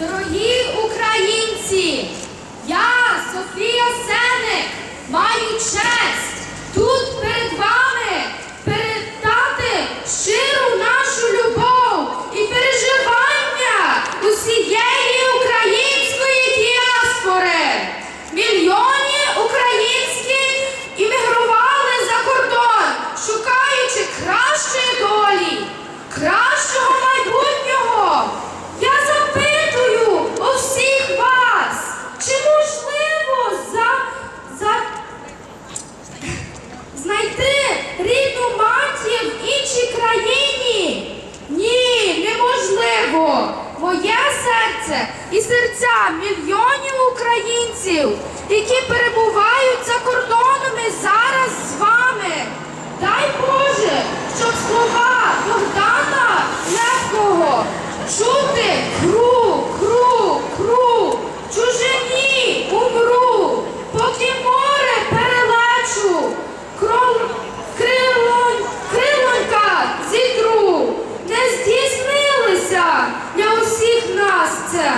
Дорогі українці, я, Софія Сеник, маю честь тут перед вами передати щиру нашу любов і переживання усієї української діаспори. Мільйони українських іммігрували за кордон, шукаючи кращої долі, кращого знайти рідну матір в іншій країні? Ні, неможливо. Моє серце і серця мільйонів українців, які перебувають за кордонами для усіх нас це.